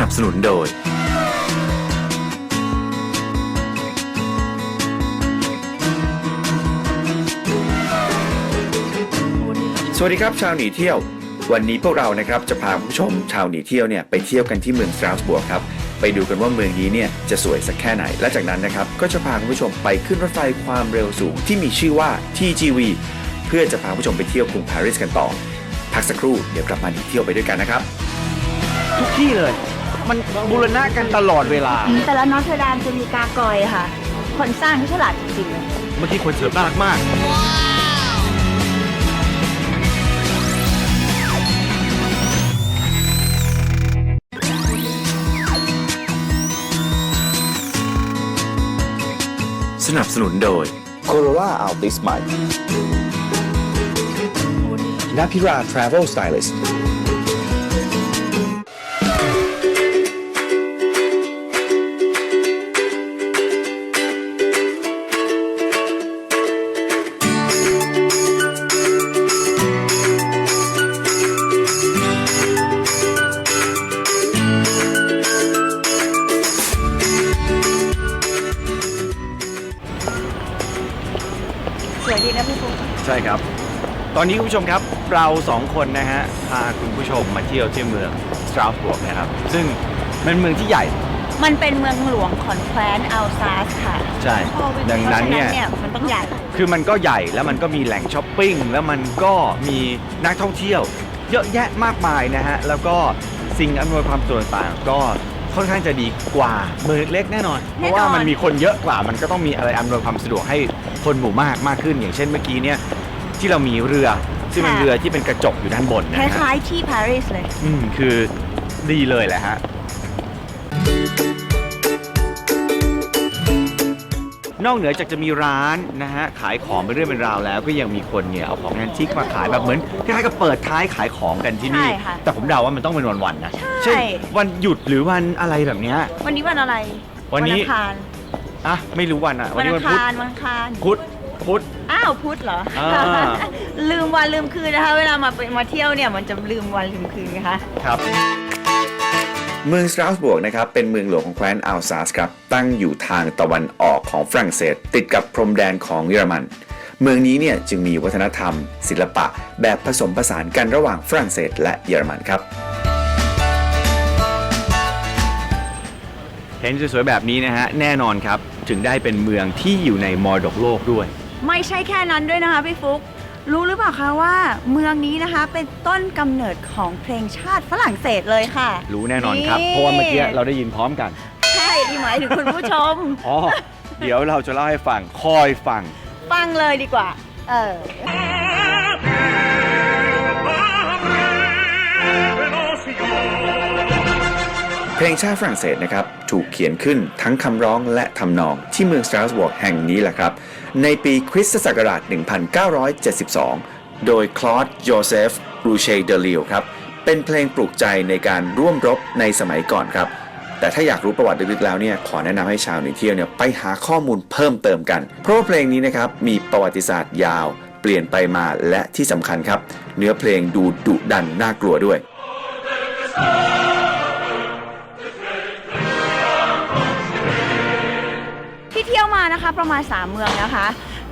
นับสนุนโดย สวัสดีครับชาวหนีเที่ยว วันนี้พวกเรานะครับจะพาผู้ชมชาวหนีเที่ยวเนี่ยไปเที่ยวกันที่เมืองสตราสบวร์กครับไปดูกันว่าเมืองนี้เนี่ยจะสวยสักแค่ไหน และจากนั้นนะครับก็จะพาคุณผู้ชมไปขึ้นรถไฟความเร็วสูงที่มีชื่อว่า TGV เพื่อจะพาผู้ชมไปเที่ยวกรุงปารีสกันต่อ พักสักครู่เดี๋ยวกลับมาหนีเที่ยวไปด้วยกันนะครับ ทุกที่เลย มันบูรณะกันตลอดเวลา แต่ละนอตเทอร์ดามจะมีกากอยค่ะ คนสร้างที่ฉลาดจริงๆเลยเมื่อกี้คนเสิร์ฟน่ารักมาก สนับสนุนโดย Corolla Altis ใหม่ Napira Travel Stylist ตอนนี้คุณผู้ชมครับเราสองคนนะฮะพาคุณผู้ชมมาเที่ยวที่เมืองสตราสบวร์กนะครับ ซึ่งเป็นเมืองที่ใหญ่ มันเป็นเมืองหลวงของแคว้นอัลซาสค่ะใช่ ดังนั้นเนี่ยพราะฉะมันต้องใหญ่ คือมันก็ใหญ่แล้วมันก็มีแหล่งช้อปปิ้งแล้วมันก็มีนักท่องเที่ยว เยอะแยะมากมายนะฮะ แล้วก็สิ่งอำนวยความสะดวกต่างๆก็ค่อนข้างจะดีกว่าเมืองเล็กๆแน่นอน เพแน่นอนราะว่ามันมีคนเยอะกว่ามันก็ต้องมีอะไรอำนวยความสะดวกให้คนหมู่มากมากขึ้น อย่างเช่นเมื่อกี้เนี่ย ที่เรามีเรือ ซึ่งเป็นเรือที่เป็นกระจกอยู่ด้านบนคนะฮะ ล้ายๆที่ปารีสเลย อืม คือดีเลยแหละฮะ นอกเหนือจากจะมีร้านนะฮะ ขายของเป็นเรื่องเป็นราวแล้ว ก็ยังมีคนเนี่ย เอาของแอนทิกมาขายแบบเหมือนคล้ายๆกับเปิดท้ายขายของกันที่นี่ ใช่ค่ะแต่ผมเดาว่ามันต้องเป็นวันๆนะใช่ เช่นวันหยุดหรือวันอะไรแบบเนี้ย วันนี้วันอะไรวันนี้ อังคารอะไม่รู้วันอะ วันนี้อัวันงพุธคารวันอังคารพุธ พุธ อ้าวพุธเหรออ่า ลืมวันลืมคืนนะคะ เวลามามาเที่ยวเนี่ยมันจะลืมวันลืมคืนนะคะ ครับ เมืองสตราสบวร์กนะครับเป็นเมืองหลวงของแคว้นอัลซาสครับตั้งอยู่ทางตะวันออกของฝรั่งเศส ติดกับพรมแดนของเยอรมัน เมืองนี้เนี่ยจึงมีวัฒนธรรม ศิลปะ แบบผสมผสานกันระหว่างฝรั่งเศสและเยอรมันครับ เห็นสวยๆแบบนี้นะฮะ แน่นอนครับ ถึงได้เป็นเมืองที่อยู่ในมรดกโลกด้วย ไม่ใช่แค่นั้นด้วยนะคะพี่ฟุ๊กรู้หรือเปล่าคะว่าเมืองนี้นะคะเป็นต้นกำเนิดของเพลงชาติฝรั่งเศสเลยค่ะรู้แน่นอนครับ เพราะว่าเมื่อกี้เราได้ยินพร้อมกัน ใช่ที่หมายถึงคุณผู้ชม อ๋อ เดี๋ยวเราจะเล่าให้ฟัง คอยฟัง ฟังเลยดีกว่า เออ เพลงชาติฝรั่งเศสนะครับถูกเขียนขึ้นทั้งคำร้องและทำนองที่เมืองสตราสบวร์กแห่งนี้แหละครับ ในปีคริสตศักราช 1972 โดยคลอดโยเซฟรูเชเดลิลครับเป็นเพลงปลุกใจในการร่วมรบในสมัยก่อนครับ แต่ถ้าอยากรู้ประวัติลึกๆแล้วเนี่ยขอแนะนำให้ชาวหนีเที่ยวเนี่ยไปหาข้อมูลเพิ่มเติมกัน เพราะว่าเพลงนี้นะครับมีประวัติศาสตร์ยาว เปลี่ยนไปมาและที่สำคัญครับ เนื้อเพลงดูดุดันน่ากลัวด้วยที่ มานะคะ ประมาณ 3 เมืองนะคะ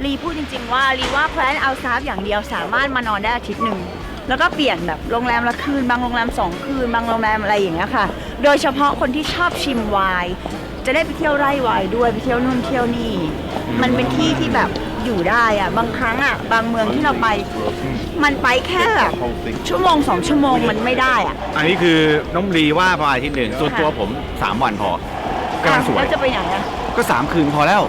รีพูดจริง ๆ ว่ารีว่าแคว้นอัลซาฟอย่างเดียวสามารถมานอนได้อาทิตย์หนึ่งแล้วก็เปลี่ยนแบบโรงแรมละคืน บางโรงแรม 2 คืน บางโรงแรมอะไรอย่างเงี้ยค่ะ โดยเฉพาะคนที่ชอบชิมไวน์จะได้ไปเที่ยวไร่ไวน์ด้วยไปเที่ยวนู่นเที่ยวนี่ มันเป็นที่ที่แบบอยู่ได้อะบางครั้งอะบางเมืองที่เราไป มันไปแค่แบบชั่วโมงสองชั่วโมงมันไม่ได้อะอันนี้คือน้องลีว่าประมาณอาทิตย์หนึ่งส่วนตัวผม 3 วันพอกำลังสวย แล้วจะไปไหนอะ ก็สามคืนพอแล้ว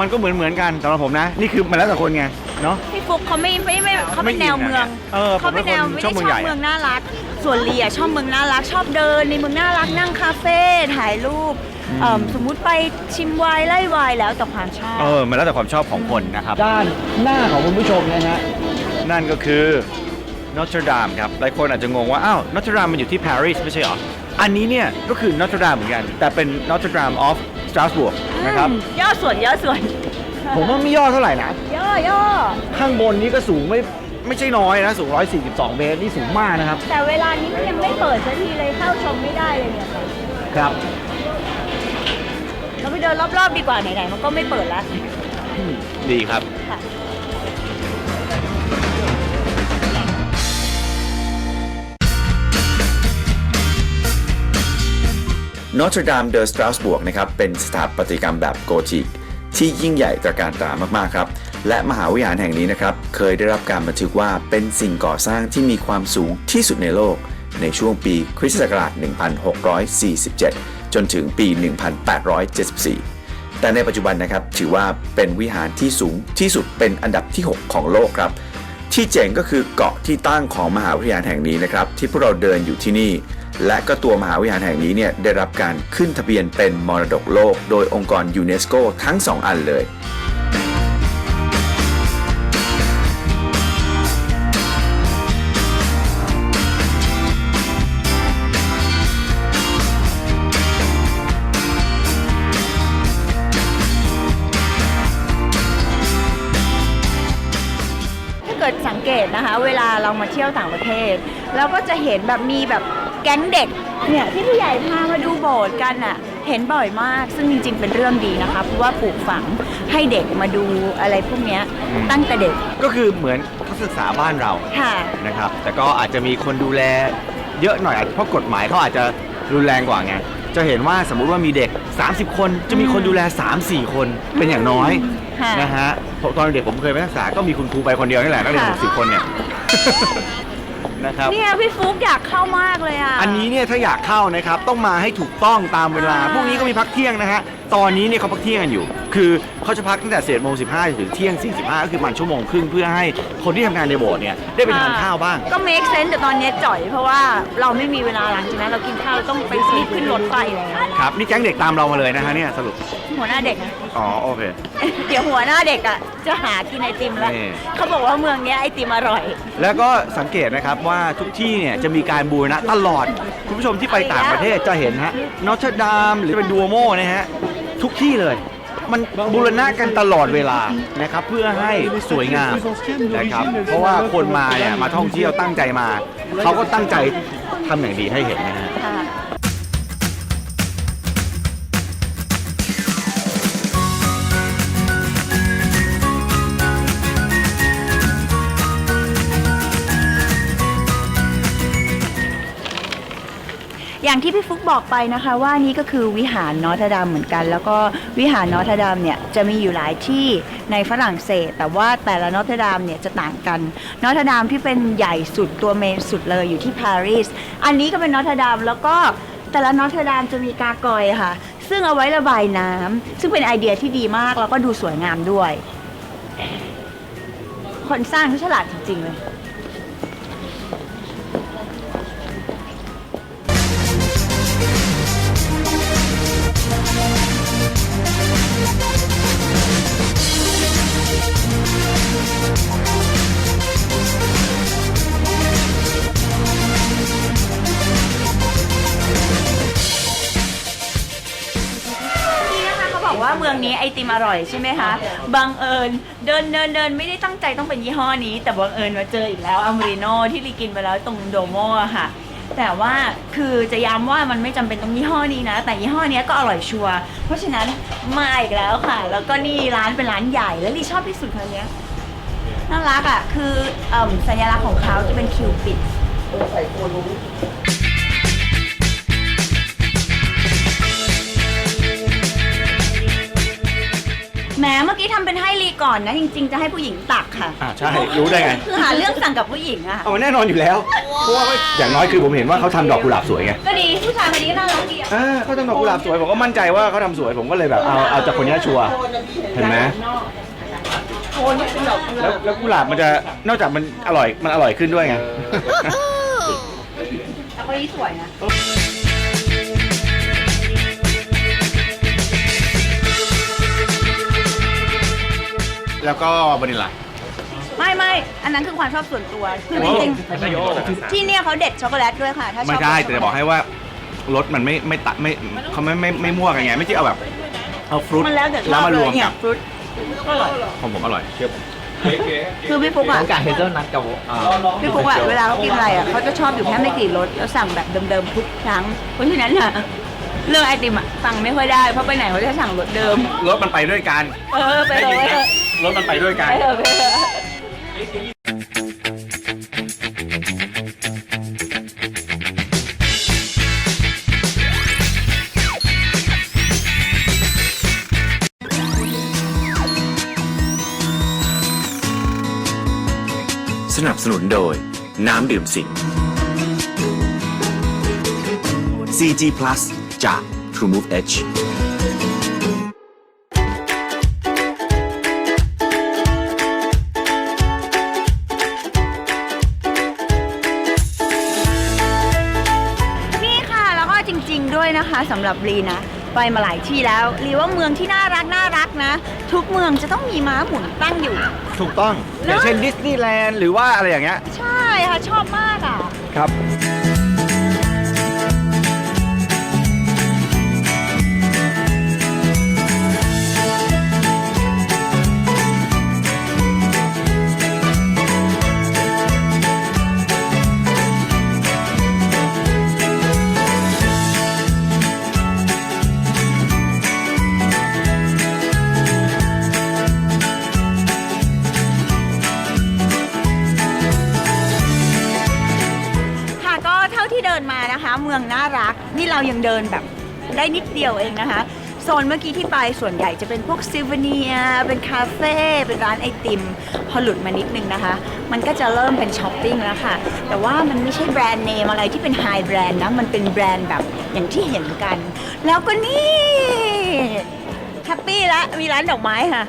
มันก็เหมือนเหมือนๆกันสำหรับผมนะ นี่คือมันแล้วแต่คนไงเนาะ พี่ฟุกเขาไม่ไม่ไม่เขาเป็นแนวเมืองเออผมเขาเป็เป็นนคนแนวไม่ชอได้บชเมือองใหญ่บเมืองน่ารัก ส่วนเลียชอบเมืองน่ารักชอบเดินในเมืองน่ารักนั่งคาเฟ่ถ่ายรูปเอิ่มสมมุติไปชิมไวน์ไล่ไวน์แล้วแต่ความชอบเออมันแล้วแต่ความชอบของคนนะครับ ด้านหน้าของคุณผู้ชมนะฮะนั่นก็คือนอตเทอร์ดามครับ หลายคนอาจจะงงว่า อ้าวนอตเทอร์ดามมันอยู่ที่ปารีสไม่ใช่เหรอ อันนี้เนี่ยก็คือนอตเทอร์ดามเหมือนกัน แต่เป็นนอตเทอร์ดามออฟ สตราสบวร์กนะครับอืมย่อส่วนย่อส่วนผมว่าไม่ย่อเท่าไหร่นะ ย่อย่อข้างบนนี้ก็สูงไม่ไม่ใช่น้อยนะ สูง 142 เมตร นี่สูงมากนะครับ แต่เวลานี้มันยังไม่เปิดสักทีเลยเข้าชมไม่ได้เลยเนี่ยค่ะครับ เราไปเดินรอบๆดีกว่าไหนๆมันก็ไม่เปิดแล้ว ดีครับ ค่ะ นอตรดามเดอสตราสบวกนะครับเป็นสถาปัตยกรรมแบบโกธิกที่ยิ่งใหญ่ตระการตามากๆครับ และมหาวิหารแห่งนี้นะครับ เคยได้รับการบันทึกว่าเป็นสิ่งก่อสร้างที่มีความสูงที่สุดในโลก ในช่วงปีคริสตศักราช 1647 จนถึงปี 1874 แต่ในปัจจุบันนะครับ ถือว่าเป็นวิหารที่สูงที่สุดเป็นอันดับที่ 6 ของโลกครับ ที่เจ๋งก็คือเกาะที่ตั้งของมหาวิทยาลัยแห่งนี้นะครับ ที่พวกเราเดินอยู่ที่นี่ และก็ตัวมหาวิทยาลัยแห่งนี้เนี่ยได้รับการขึ้นทะเบียนเป็นมรดกโลก โดยองค์กรยูเนสโกทั้ง 2 อันเลยถ้าเกิดสังเกตนะคะ เวลาเรามาเที่ยวต่างประเทศ เราก็จะเห็นแบบมีแบบ แก๊งเด็กเนี่ยที่ผู้ใหญ่พามาดูโบสถ์กันอะ เห็นบ่อยมาก ซึ่งจริง ๆ เป็นเรื่องดีนะคะเพราะว่าปลูกฝังให้เด็กมาดูอะไรพวกเนี้ยอืมตั้งแต่เด็กก็คือเหมือนทัศนศึกษาบ้านเราค่ะ นะครับ แต่ก็อาจจะมีคนดูแลเยอะหน่อยอาจเพราะกฎหมายเขาอาจจะรุนแรงกว่าไง จะเห็นว่าสมมุติว่ามีเด็ก 30 คน จะมีคนดูแล 3-4 คนเป็นอย่างน้อยค่ะ นะฮะเพราะตอนเด็กผมเคยไปศึกษาก็มีคุณครูไปคนเดียวนี่แหละนักเรียนค่ะ 60 คนเนี่ย นะครับ เนี่ยพี่ฟุกอยากเข้ามากเลยอะ อันนี้เนี่ยถ้าอยากเข้านะครับต้องมาให้ถูกต้องตามเวลาอ่าพวกนี้ก็มีพักเที่ยงนะฮะ ตอนนี้เนี่ยเขาพักเที่ยงกันอยู่ คือเขาจะพักตั้งแต่เศษโมงสิบห้าถึงเที่ยงสี่สิบห้าก็คือประมันชั่วโมงครึ่งเพื่อให้คนที่ทำงานในโบสถ์เนี่ยได้ไปทานข้าวบ้าง ก็ make sense แต่ตอนเนี้ยจ่อยเพราะว่าเราไม่มีเวลาหลังจากนั้นเรากินข้าวเราต้องไปรีบขึ้นรถไฟแล้วครับ นี่แก๊งเด็กตามเรามาเลยนะฮะเนี่ยสรุป หัวหน้าเด็กนะอ๋อโอเค เดี๋ยวหัวหน้าเด็กอะจะหากินไอติมแล้วนี่ เขาบอกว่าเมืองเนี้ยไอติมอร่อย แล้วก็สังเกตนะครับว่าทุกที่เนี่ยจะมีการบูรณะตลอด คุณผู้ชมที่ไปต่างประเทศจะเห็นฮะนอตเทอร์ดามหรือเป็นดูโมนะฮะ ทุกที่เลย มันบูรณะกันตลอดเวลานะครับ เพื่อให้สวยงามนะครับ เพราะว่าคนมาเนี่ยมาท่องเที่ยวตั้งใจมา เขาก็ตั้งใจทำอย่างดีให้เห็นนะฮะ ค่ะ อย่างที่พี่ฟุกบอกไปนะคะว่านี่ก็คือวิหารนอตรดามเหมือนกัน แล้วก็วิหารนอตรดามเนี่ยจะมีอยู่หลายที่ในฝรั่งเศส แต่ว่าแต่ละนอตรดามเนี่ยจะต่างกันนอตรดามที่เป็นใหญ่สุดตัวเมนสุดเลยอยู่ที่ปารีสอันนี้ก็เป็นนอตรดามแล้วก็แต่ละนอตรดามจะมีกากอยค่ะ ซึ่งเอาไว้ระบายน้ำซึ่งเป็นไอเดียที่ดีมากแล้วก็ดูสวยงามด้วย คนสร้างเขาฉลาดจริงๆเลย ว่าเมืองนี้ไอติมอร่อยใช่ไหมคะบังเอิญเดินเดินเดินไม่ได้ตั้งใจต้องเป็นยี่ห้อนี้ แต่บังเอิญมาเจออีกแล้วอเมริโนที่รีกินไปแล้วตรงโดโมอะค่ะ แต่ว่าคือจะย้ำว่ามันไม่จำเป็นต้องยี่ห้อนี้นะ แต่ยี่ห้อเนี้ยก็อร่อยชัวร์เพราะฉะนั้นมาอีกแล้วค่ะ แล้วก็นี่ร้านเป็นร้านใหญ่แล้วลีชอบที่สุดคันนี้ยน่ารักอะคือเอิ่มสัญลักษณ์ของเขาจะเป็นคิวปิด แหมเมื่อกี้ทำเป็นให้ลีก่อนนะ จริง ๆ จะให้ผู้หญิงตักค่ะอ่าใช่รู้ได้ไง คือหาเรื่องสั่งกับผู้หญิงอะเอาแน่นอนอยู่แล้วเพราะว่าอย่างน้อยคือผมเห็นว่าเขาทำดอกกุหลาบสวยไงก็ดีผู้ชายคนนี้ก็น่ารักดีอะอ่าเขาทำดอกกุหลาบสวยผมก็มั่นใจว่าเขาทำสวยผมก็เลยแบบเอาเอาจากคนนี้ชัวร์เห็นไหมแล้วแล้วกุหลาบมันจะนอกจากมันอร่อยมันอร่อยขึ้นด้วยไงแล้วก็นี่สวยนะ แล้วก็วานิลลา ไม่ไม่อันนั้นคือความชอบส่วนตัวคือจริงๆที่เนี่ยเขาเด็ดช็อกโกแลตด้วยค่ะ ถ้าชอบไม่ได้แต่จะบอกให้ว่ารสมันไม่ไม่ตัดไม่เขาไม่ไม่ไม่มั่วกันไงไม่ใช่เอาแบบเอาฟรุตมันแล้วแต่ชแล้อวบมารเลวยมเนี่กัยบฟรุตของผมอร่อยเชื่อผมคือพี่ฟุกอะกาเฮเซลนัทกับอ่าพี่ฟุกอะเวลาเขากินอะไรอะเขาจะชอบอยู่แค่ไม่กี่รสแล้วสั่งแบบเดิมๆทุกครั้ง เพราะฉะนั้นอะเรื่องไอติมอะสั่งไม่ค่อยได้เพราะไปไหนเขาจะสั่งรสเดิม รสมันไปด้วยกัน เออไปเลยเออ รสมันไปด้วยกันสนับสนุนโดย น้ำดื่มสิง CG Plus จาก TrueMove Edge ด้วยนะคะสำหรับลีนะ ไปมาหลายที่แล้วลีว่าเมืองที่น่ารักน่ารักนะ ทุกเมืองจะต้องมีม้าหมุนตั้งอยู่ ถูกต้องอย่างเช่นดิสนีย์แลนด์หรือว่าอะไรอย่างเงี้ย ใช่ค่ะชอบมากอะ ครับ งน่ารัก นี่เรายังเดินแบบได้นิดเดียวเองนะคะ โซนเมื่อกี้ที่ไปส่วนใหญ่จะเป็นพวกซิลเวเนียเป็นคาเฟ่เป็นร้านไอติม พอหลุดมานิดนึงนะคะ มันก็จะเริ่มเป็นช้อปปิ้งแล้วค่ะ แต่ว่ามันไม่ใช่แบรนด์เนมอะไรที่เป็นไฮแบรนด์นะ มันเป็นแบรนด์แบบอย่างที่เห็นกัน แล้วก็นี่แฮปปี้ละมีร้านดอกไม้ค่ะ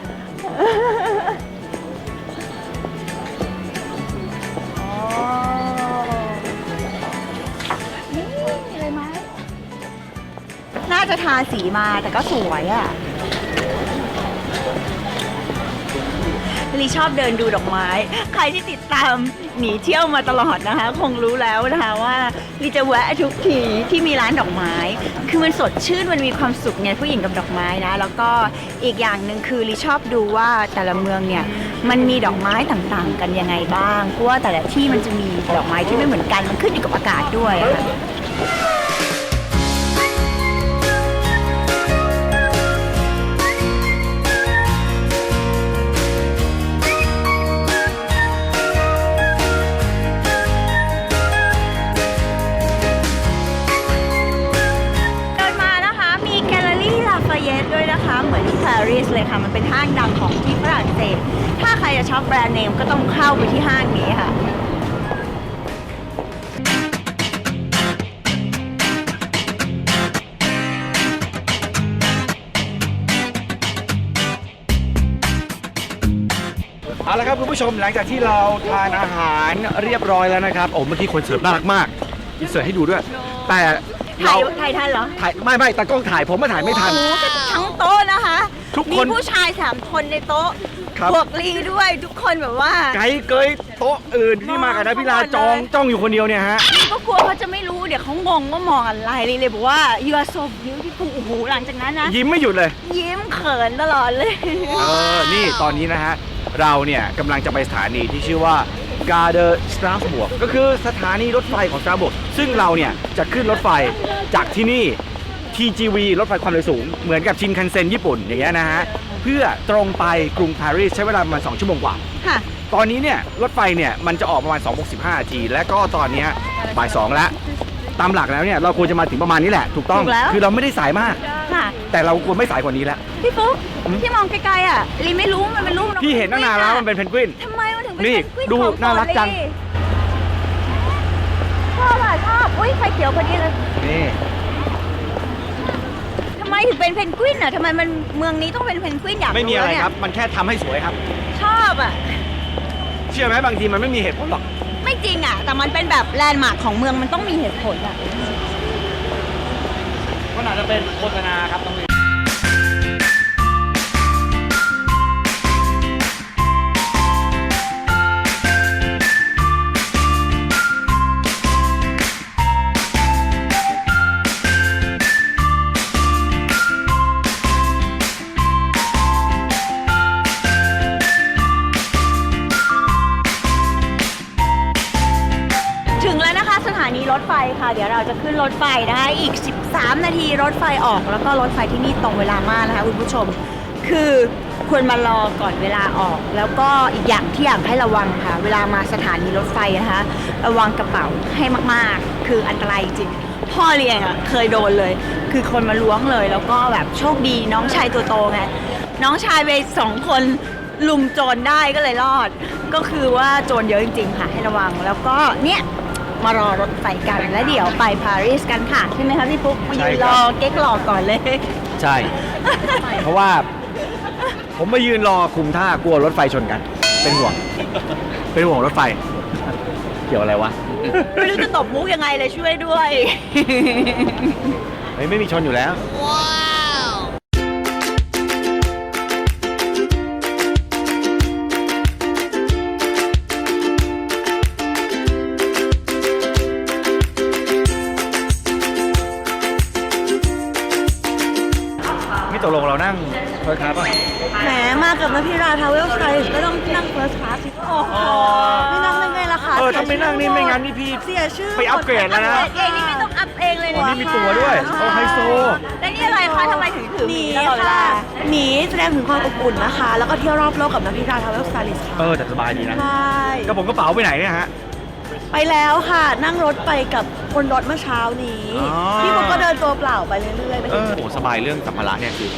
อ๋อ จะทาสีมาแต่ก็สวยอะ่ะลีชอบเดินดูดอกไม้ ใครที่ติดตามหนีเที่ยวมาตลอดนะคะ คงรู้แล้วนะคะว่าลีจะแวะทุกทีที่มีร้านดอกไม้ คือมันสดชื่นมันมีความสุขไงผู้หญิงกับดอกไม้นะ แล้วก็อีกอย่างหนึ่งคือลีชอบดูว่าแต่ละเมืองเนี่ยมันมีดอกไม้ต่างๆ กันยังไงบ้างเพราะว่าแต่ละที่มันจะมีดอกไม้ที่ไม่เหมือนกันมันขึ้นอยู่กับอากาศด้วยะค่ะ ชมหลังจากที่เราทานอาหารเรียบร้อยแล้วนะครับโอ้เมื่อกี้คนเสิร์ฟน่ารักมากอินเสิร์ตให้ดูด้วย แต่ถ่าเรายถ่ายทันเหรอถ่ายไม่ไม่ตากล้องถ่ายผมมาถ่ายไม่ทัน โอ้โหทั้งโต๊ะนะคะ ทุกมีคนผู้ชายสามคนในโต๊ะครับ บวกลีด้วยทุกคนแบบว่าไกด์เกยโต๊ะอื่นที่มากับนะพิลาจองจ้องอยู่คนเดียวเนี่ยฮะ ก็กลัวเขาจะไม่รู้เดี๋ยวเขางงว่ามองอะไรลีเลยบอกว่า you are so beautiful โอ้โหหลังจากนั้นนะ ยิ้มไม่หยุดเลย ยิ้มเขินตลอดเลย เออ นี่ตอนนี้นะฮะ เราเนี่ยกำลังจะไปสถานีที่ชื่อว่า g a r d e r s t r a s b u r g ก็คือสถานีรถไฟของสตราบ u r g ซึ่งเราเนี่ยจะขึ้นรถไฟจากที่นี่ TGV รถไฟความเร็วสูง เหมือนกับชินคันเซ็นญี่ปุ่นอย่างเงี้ยนะฮะ เพื่อตรงไปกรุงปารีสใช้เวลาประมาณ2ชั่วโมงกว่า ค่ะ ตอนนี้เนี่ยรถไฟเนี่ยมันจะออกประมาณ2.15นาที และก็ตอนเนี้ยบ่าย2แล้ว ตามหลักแล้วเนี่ยเราควรจะมาถึงประมาณนี้แหละ ถูกต้อง ถูกแล้ว คือเราไม่ได้สายมาก ค่ะ แต่เราควรไม่สายกว่านี้แล้ว พี่ฟุ๊ก ที่มองไกลๆอะลีไม่รู้มันเป็นรูปองพี่เห็นตั้งนานแล้วมันเป็นเพนกวินทำไมมันถึงเป็นนี่เพวิดูของน่ารักจัง ลีชอบอะชอบอุ้ยไฟเขียวพอดีเลยนี่เป็นเพนกวินอะทำไมมันเมืองนี้ต้องเป็นเพนกวินอยากไม่มีอะไรแล้วเนี่ยครับ มันแค่ทำให้สวยครับ ชอบอะ เชื่อไหมบางทีมันไม่มีเหตุผลหรอกไม่จริงอะ แต่มันเป็นแบบแลนด์มาร์คของเมืองมันต้องมีเหตุผลอะ มันอาจจะเป็นโฆษณาครับต้องมี ไฟนะคะอีก 13 นาทีรถไฟออก แล้วก็รถไฟที่นี่ตรงเวลามากนะคะคุณผู้ชม คือควรมารอก่อนเวลาออก แล้วก็อีกอย่างที่อยากให้ระวังค่ะ เวลามาสถานีรถไฟนะคะระวังกระเป๋าให้มากๆ คืออันตรายจริงพ่อเลี้ยงอะเคยโดนเลย คือคนมาล้วงเลย แล้วก็แบบโชคดีน้องชายตัวโตไงน้องชายไปสองคนลุมโจรได้ก็เลยรอด ก็คือว่าโจรเยอะจริงๆค่ะให้ระวังแล้วก็เนี่ย มารอรถไฟกัน แล้วเดี๋ยวไปปารีสกันค่ะ ใช่ไหมคะพี่ปุ๊กมายืนรอเก๊กรอก่อนเลย ใช่ เพราะว่า ผมมายืนรอคุมท่ากลัวรถไฟชนกัน เป็นห่วง เป็นห่วงรถไฟ เกี่ยวอะไรวะ ไม่รู้จะตบมุกยังไงเลยช่วยด้วยเฮ้ยไม่มีชนอยู่แล้ว เฟิร์สคลาสป่ะแหมมากับนักพิราทาวเวลไทยก็ต้องนั่งเฟิร์สคลาสสิโอ้โหไม่นั่งได้ไงล่ะคะเออถ้าไม่นั่งนี่ไม่งั้นนี่พี่ เสียชื่อไปอัปเกรดแล้วนะอัปเกรดเองนี่ไม่ต้องอัพเองเลยอ๋อนะนี่มีตั๋วด้วยโอ้ไฮโซ แล้วนี่อะไรคะทำไมถึงถือหมีตลอดเวลาค่ะหมีแสดงถึงความอบอุ่นนะคะ แล้วก็เที่ยวรอบโลกกับนักพิราทาวเวลสไตลิสค่ะเออแต่สบายดีนะใช่กระผมกระเป๋าไปไหนเนี่ยฮะไปแล้วค่ะนั่งรถไปกับบนรถเมื่อเช้านี้อ๋อพี่ผมก็เดินตัวเปล่าไปเรื่อยๆไปเออโหสบายเรื่องสัมภาระเนี่ยคือ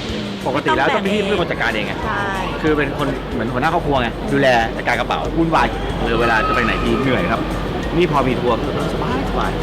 ปกติแล้วต้องมีที่เป็นคนจัดการเองไงใช่คือเป็นคนเหมือนหัวหน้าครอบครัวไงดูแลจัดการกระเป๋าวุ่นวายหรือเวลาจะไปไหนทีเหนื่อยครับ นี่พอมีทัวร์สบายสบาย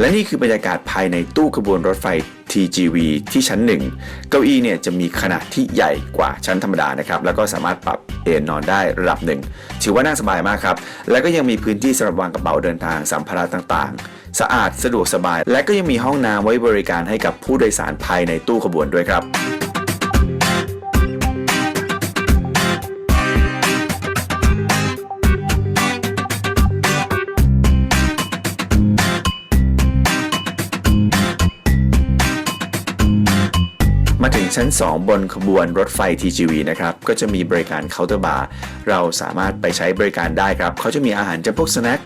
และนี่คือบรรยากาศภายในตู้ขบวนรถไฟ TGV ที่ชั้นหนึ่งเก้าอี้เนี่ยจะมีขนาดที่ใหญ่กว่าชั้นธรรมดานะครับแล้วก็สามารถปรับเอนนอนได้ระดับหนึ่งถือว่านั่งสบายมากครับ แล้วก็ยังมีพื้นที่สำหรับวางกระเป๋าเดินทางสัมภาระต่างๆ สะอาดสะดวกสบาย และก็ยังมีห้องน้ำไว้บริการให้กับผู้โดยสารภายในตู้ขบวนด้วยครับ มาถึงชั้น 2 บนขบวนรถไฟ TGV นะครับ ก็จะมีบริการเคาน์เตอร์บาร์ เราสามารถไปใช้บริการได้ครับ เขาจะมีอาหารจำพวกสแน็ค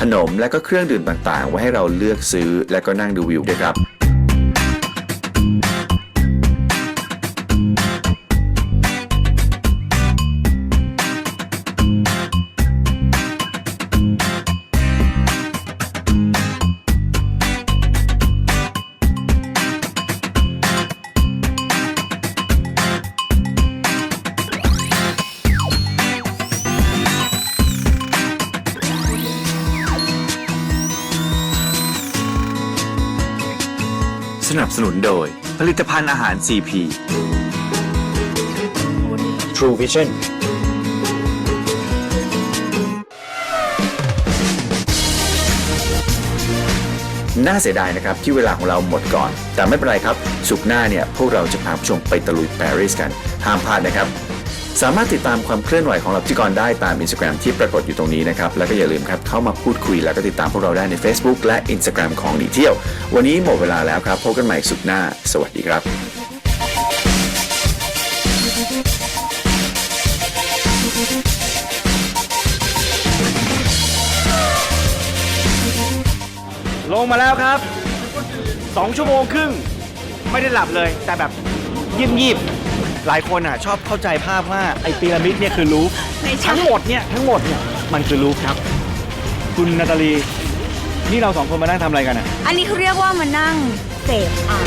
ขนม และก็เครื่องดื่มต่างๆ ไว้ให้เราเลือกซื้อ และก็นั่งดูวิวด้วยครับ นับสนุนโดย ผลิตภัณฑ์อาหาร CP True Vision น่าเสียดายนะครับ ที่เวลาของเราหมดก่อน แต่ไม่เป็นไรครับ สุกหน้าเนี่ย พวกเราจะพาผู้ชมไปตะลุยปารีสกัน ห้ามพลาดนะครับ สามารถติดตามความเคลื่อนไหวของเราพิกรได้ตาม Instagram ที่ปรากฏอยู่ตรงนี้นะครับ แล้วก็อย่าลืมครับเข้ามาพูดคุยแล้วก็ติดตามพวกเราได้ใน Facebook และ Instagram ของหนีเที่ยว วันนี้หมดเวลาแล้วครับพบกันใหม่สุกร์หน้า สวัสดีครับ ลงมาแล้วครับสองชั่วโมงครึ่ง ไม่ได้หลับเลย แต่แบบยิบยิบ หลายคนอะชอบเข้าใจภาพว่าไอ้พีระมิดเนี่ยคือรูฟไม่ใช่ ทั้งหมดเนี่ยทั้งหมดเนี่ยมันคือรูฟครับ คุณนาตาลีนี่เราสองคนมานั่งทำอะไรกันอะ อันนี้เขาเรียกว่ามานั่งเสพอา